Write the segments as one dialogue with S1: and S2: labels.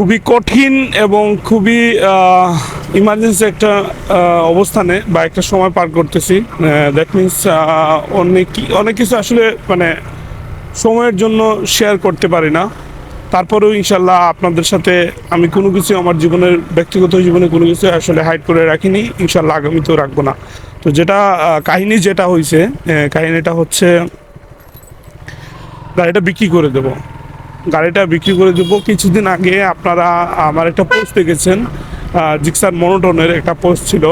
S1: খুবই কঠিন এবং খুবই ইমার্জেন্সি একটা অবস্থানে বা একটা সময় পার করতেছি। দ্যাট মিনস অনেক অনেক কিছু আসলে মানে সময়ের জন্য শেয়ার করতে পারি না। তারপরেও ইনশাল্লাহ আপনাদের সাথে আমি কোনো কিছু আমার জীবনের, ব্যক্তিগত জীবনে কোনো কিছু আসলে হাইড করে রাখিনি। ইনশাল্লাহ আগামীতেও রাখব না। তো যেটা কাহিনী যেটা হয়েছে কাহিনীটা হচ্ছে, গাড়িটা বিক্রি করে দেবো। গাড়িটা বিক্রি করে দেবো। কিছুদিন আগে আপনারা আমার একটা পোস্ট দেখেছেন জিক্সার মনোটনের একটা পোস্ট ছিল।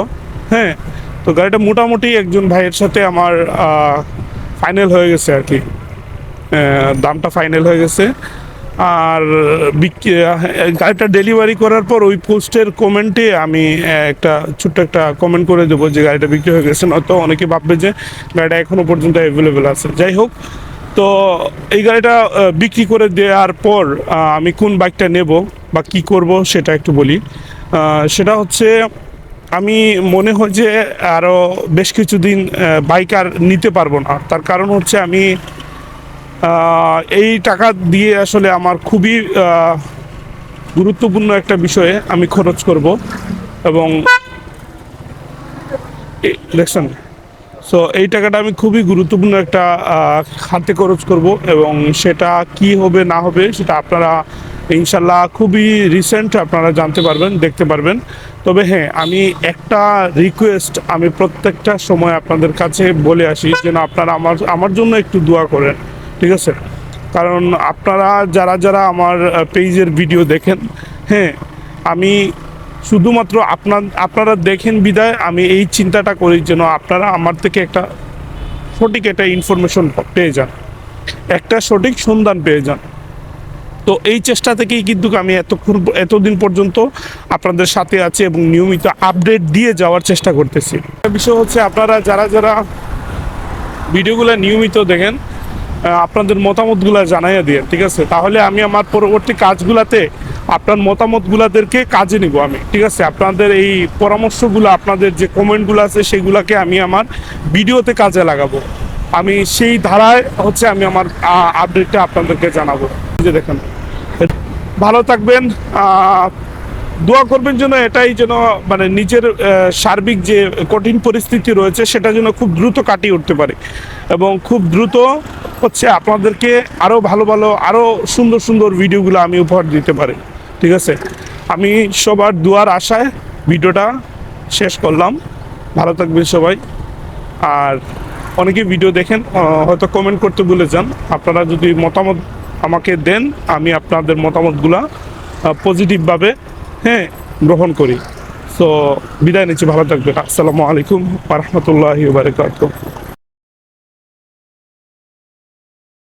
S1: হ্যাঁ তো গাড়িটা মোটামুটি একজন ভাইয়ের সাথে আমার ফাইনাল হয়ে গেছে আর কি। দামটা ফাইনাল হয়ে গেছে। আর বিক্রি গাড়িটা ডেলিভারি করার পর ওই পোস্টের কমেন্টে আমি একটা ছোট্ট একটা কমেন্ট করে দেবো যে গাড়িটা বিক্রি হয়ে গেছে। নয়তো অনেকে ভাববে যে গাড়িটা এখনও পর্যন্ত অ্যাভেলেবেল আছে। যাই হোক তো এই গাড়িটা বিক্রি করে দেওয়ার পর আমি কোন বাইকটা নেব বা কি করব সেটা একটু বলি। সেটা হচ্ছে, আমি মনে হয় যে আরও বেশ কিছুদিন বাইক আর নিতে পারব না। তার কারণ হচ্ছে আমি এই টাকা দিয়ে আসলে আমার খুবই গুরুত্বপূর্ণ একটা বিষয়ে আমি খরচ করব এবং দেখছেন? সো এই টাকাটা আমি খুবই গুরুত্বপূর্ণ একটা খাতে খরচ করব এবং সেটা কি হবে, না হবে, সেটা আপনারা ইনশাল্লাহ খুবই রিসেন্ট আপনারা জানতে পারবেন, দেখতে পারবেন। তবে হ্যাঁ আমি একটা রিকোয়েস্ট আমি প্রত্যেকটা সময় আপনাদের কাছে বলে আসি যেন আপনারা আমার আমার জন্য একটু দোয়া করেন, ঠিক আছে? কারণ আপনারা, যারা যারা আমার পেজের ভিডিও দেখেন হ্যাঁ আমি শুধুমাত্র আপনার, আপনারা দেখেন বিদায়, আমি এই চিন্তাটা করি যেন আপনারা আমার থেকে একটা সঠিক একটা ইনফরমেশন পেয়ে যান। একটা সঠিক সন্ধান পেয়ে যান। তো এই চেষ্টা থেকেই কিন্তু আমি এতক্ষণ, এতদিন পর্যন্ত আপনাদের সাথে আছি এবং নিয়মিত আপডেট দিয়ে যাওয়ার চেষ্টা করতেছি। বিষয় হচ্ছে আপনারা যারা যারা ভিডিওগুলো নিয়মিত দেখেন আপনাদের মতামতগুলো জানাইয়া দিয়ে, ঠিক আছে? তাহলে আমি আমার পরবর্তী কাজগুলাতে আপনার মতামতগুলাদেরকে কাজে নিব আমি। ঠিক আছে? আপনাদের এই পরামর্শগুলো, আপনাদের যে কমেন্টগুলো আছে, সেগুলোকে আমি আমার ভিডিওতে কাজে লাগাবো। আমি সেই ধারায় হচ্ছে আমি আমার আপডেটটা আপনাদেরকে জানাব। যে দেখেন। ভালো থাকবেন। দোয়া করবেন যেন এটাই যেন মানে নিজের সার্বিক যে কঠিন পরিস্থিতি রয়েছে, সেটা যেন খুব দ্রুত কাটিয়ে উঠতে পারে। এবং খুব দ্রুত হচ্ছে আপনাদেরকে আরও ভালো ভালো আরও সুন্দর সুন্দর ভিডিওগুলো আমি উপহার দিতে পারি। ঠিক আছে? আমি সবার দুয়ার আশায় ভিডিওটা শেষ করলাম। ভালো থাকবেন সবাই। আর অনেকে ভিডিও দেখেন হয়তো কমেন্ট করতে ভুলে যান। আপনারা যদি মতামত আমাকে দেন, আমি আপনাদের মতামতগুলা পজিটিভভাবে হ্যাঁ গ্রহণ করি। সো বিদায় নিচ্ছি, ভালো থাকবেন। আসসালামু আলাইকুম রহমতুল্লাহি বারকাত